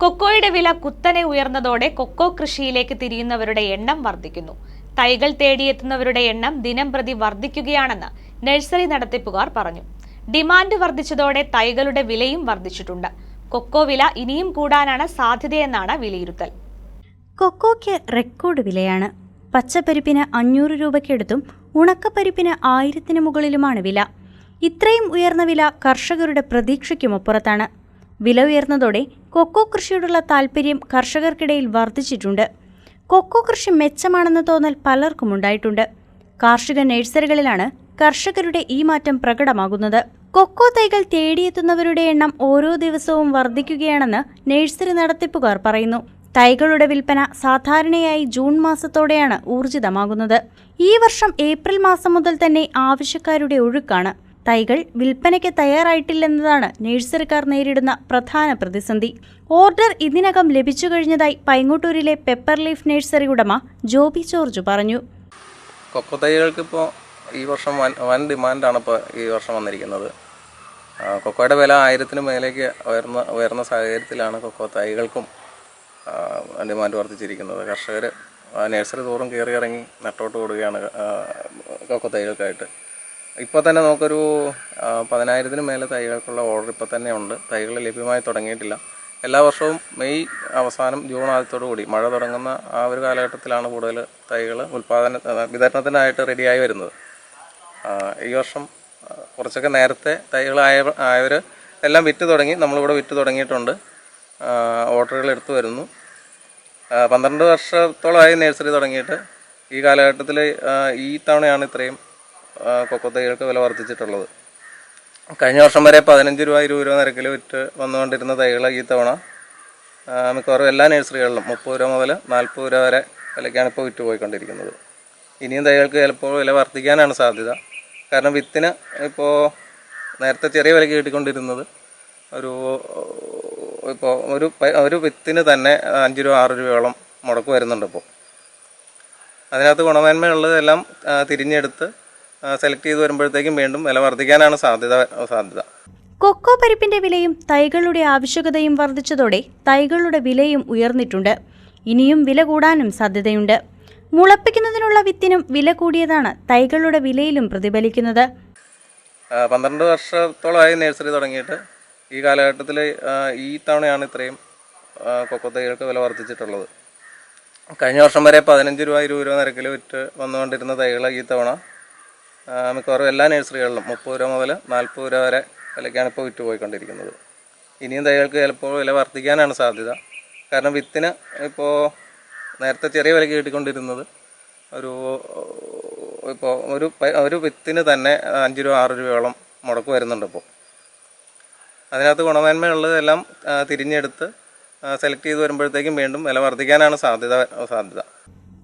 കൊക്കോയുടെ വില കുത്തനെ ഉയർന്നതോടെ കൊക്കോ കൃഷിയിലേക്ക് തിരിയുന്നവരുടെ എണ്ണം വർദ്ധിക്കുന്നു. തൈകൾ തേടിയെത്തുന്നവരുടെ എണ്ണം ദിനം പ്രതി വർദ്ധിക്കുകയാണെന്ന് നഴ്സറി നടത്തിപ്പുകാർ പറഞ്ഞു. ഡിമാൻഡ് വർദ്ധിച്ചതോടെ തൈകളുടെ വിലയും വർദ്ധിച്ചിട്ടുണ്ട്. കൊക്കോ വില ഇനിയും കൂടാനാണ് സാധ്യതയെന്നാണ് വിലയിരുത്തൽ. കൊക്കോയ്ക്ക് റെക്കോർഡ് വിലയാണ്. പച്ചപ്പരിപ്പിന് അഞ്ഞൂറ് രൂപയ്ക്കെടുത്തും ഉണക്കപ്പരിപ്പിന് ആയിരത്തിന് മുകളിലുമാണ് വില. ഇത്രയും ഉയർന്ന വില കർഷകരുടെ പ്രതീക്ഷയ്ക്കുമപ്പുറത്താണ് വില ഉയർന്നതോടെ കൊക്കോ കൃഷിയോടുള്ള താൽപ്പര്യം കർഷകർക്കിടയിൽ വർദ്ധിച്ചിട്ടുണ്ട്. കൊക്കോ കൃഷി മെച്ചമാണെന്ന് തോന്നൽ പലർക്കും ഉണ്ടായിട്ടുണ്ട്. കാർഷിക നഴ്സറികളിലാണ് കർഷകരുടെ ഈ മാറ്റം പ്രകടമാകുന്നത്. കൊക്കോ തൈകൾ തേടിയെത്തുന്നവരുടെ എണ്ണം ഓരോ ദിവസവും വർദ്ധിക്കുകയാണെന്ന് നഴ്സറി നടത്തിപ്പുകാർ പറയുന്നു. തൈകളുടെ വിൽപ്പന സാധാരണയായി ജൂൺ മാസത്തോടെയാണ് ഊർജിതമാകുന്നത്. ഈ വർഷം ഏപ്രിൽ മാസം മുതൽ തന്നെ ആവശ്യക്കാരുടെ ഒഴുക്കാണ്. തൈകൾ വിൽപ്പനയ്ക്ക് തയ്യാറായിട്ടില്ലെന്നതാണ് നഴ്സറിക്കാർ നേരിടുന്ന പ്രധാന പ്രതിസന്ധി. ഓർഡർ ഇതിനകം ലഭിച്ചു കഴിഞ്ഞതായി പൈങ്ങോട്ടൂരിലെ പെപ്പർ ലീഫ് നഴ്സറി ഉടമ ജോബി ജോർജ് പറഞ്ഞു. കൊക്കോ തൈകൾക്ക് ഇപ്പോൾ ഈ വർഷം വൻ ഡിമാൻഡാണ് ഇപ്പോൾ ഈ വർഷം വന്നിരിക്കുന്നത്. കൊക്കോയുടെ വില ആയിരത്തിന് മേലേക്ക് ഉയർന്ന ഉയർന്ന സാഹചര്യത്തിലാണ് കൊക്കോ തൈകൾക്കും ഡിമാൻഡ് വർദ്ധിച്ചിരിക്കുന്നത്. കർഷകർ നഴ്സറി തോറും കയറി ഇറങ്ങി നട്ടോട്ട് കൊടുക്കുകയാണ് കൊക്കോ തൈകൾക്കായിട്ട്. ഇപ്പോൾ തന്നെ നമുക്കൊരു പതിനായിരത്തിന് മേലെ തൈകൾക്കുള്ള ഓർഡർ ഇപ്പോൾ തന്നെ ഉണ്ട്. തൈകൾ ലഭ്യമായി തുടങ്ങിയിട്ടില്ല. എല്ലാ വർഷവും മെയ് അവസാനം ജൂൺ ആദ്യത്തോടു കൂടി മഴ തുടങ്ങുന്ന ആ ഒരു കാലഘട്ടത്തിലാണ് കൂടുതൽ തൈകൾ ഉൽപ്പാദന ആ, വിതരണത്തിനായിട്ട് റെഡിയായി വരുന്നത്. ഈ വർഷം കുറച്ചൊക്കെ നേരത്തെ തൈകൾ ആയ ആയവർ എല്ലാം വിറ്റ് തുടങ്ങി. നമ്മളിവിടെ വിറ്റ് തുടങ്ങിയിട്ടുണ്ട്. ഓർഡറുകൾ എടുത്തു വരുന്നു. പന്ത്രണ്ട് വർഷത്തോളമായി നഴ്സറി തുടങ്ങിയിട്ട് ഈ കാലഘട്ടത്തിൽ ഈ തവണയാണ് ഇത്രയും കൊക്കോ തൈകൾക്ക് വില വർദ്ധിച്ചിട്ടുള്ളത്. കഴിഞ്ഞ വർഷം വരെ പതിനഞ്ച് രൂപ ഇരുപത് രൂപ നിരക്കിൽ വിറ്റ് വന്നുകൊണ്ടിരുന്ന തൈകൾ ഈ തവണ മിക്കവാറും എല്ലാ നഴ്സറികളിലും മുപ്പത് രൂപ മുതൽ നാൽപ്പത് രൂപ വരെ വിലയ്ക്കാണ് ഇപ്പോൾ വിറ്റ് പോയിക്കൊണ്ടിരിക്കുന്നത്. ഇനിയും തൈകൾക്ക് ചിലപ്പോൾ വില വർദ്ധിക്കാനാണ് സാധ്യത. കാരണം വിത്തിന് ഇപ്പോൾ നേരത്തെ ചെറിയ വിലയ്ക്ക് കിട്ടിക്കൊണ്ടിരുന്നത് ഒരു ഇപ്പോൾ ഒരു ഒരു വിത്തിന് തന്നെ അഞ്ച് രൂപ ആറ് രൂപയോളം മുടക്ക് വരുന്നുണ്ട് ഇപ്പോൾ. അതിനകത്ത് ഗുണമേന്മയുള്ളതെല്ലാം തിരിഞ്ഞെടുത്ത് സെലക്ട് ചെയ്ത് വരുമ്പോഴത്തേക്കും വീണ്ടും വില വർദ്ധിക്കാനാണ് സാധ്യത സാധ്യത. കൊക്കോ പരിപ്പിന്റെ വിലയും തൈകളുടെ ആവശ്യകതയും വർദ്ധിച്ചതോടെ തൈകളുടെ വിലയും ഉയർന്നിട്ടുണ്ട്. ഇനിയും വില കൂടാനും സാധ്യതയുണ്ട്. മുളപ്പിക്കുന്നതിനുള്ള വിത്തിനും വില കൂടിയതാണ് തൈകളുടെ വിലയിലും പ്രതിഫലിക്കുന്നത്. പന്ത്രണ്ട് വർഷത്തോളമായി നഴ്സറി തുടങ്ങിയിട്ട് ഈ കാലഘട്ടത്തിൽ ഈ തവണയാണ് ഇത്രയും കൊക്കോ തൈകൾക്ക് വില വർദ്ധിച്ചിട്ടുള്ളത്. കഴിഞ്ഞ വർഷം വരെ പതിനഞ്ച് രൂപ ഇരുപത് രൂപ നിരക്കിൽ വിറ്റ് വന്നുകൊണ്ടിരുന്ന തൈകൾ ഈ തവണ മിക്കവാറും എല്ലാ നഴ്സറികളിലും മുപ്പത് രൂപ മുതൽ നാൽപ്പത് രൂപ വരെ വിലയ്ക്കാണ് ഇപ്പോൾ വിറ്റ് പോയിക്കൊണ്ടിരിക്കുന്നത് ഇനിയും തൈകൾക്ക് ചിലപ്പോൾ വില വർദ്ധിക്കാനാണ് സാധ്യത. കാരണം വിത്തിന് ഇപ്പോൾ നേരത്തെ ചെറിയ വിലയ്ക്ക് കിട്ടിക്കൊണ്ടിരുന്നത് ഒരു ഇപ്പോൾ ഒരു ഒരു വിത്തിന് തന്നെ അഞ്ച് രൂപ ആറ് രൂപയോളം മുടക്ക് വരുന്നുണ്ട് ഇപ്പോൾ. അതിനകത്ത് ഗുണമേന്മയുള്ളതെല്ലാം തിരിഞ്ഞെടുത്ത് സെലക്ട് ചെയ്ത് വരുമ്പോഴത്തേക്കും വീണ്ടും വില വർദ്ധിക്കാനാണ് സാധ്യത സാധ്യത.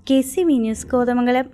K C V news Kothamangalam.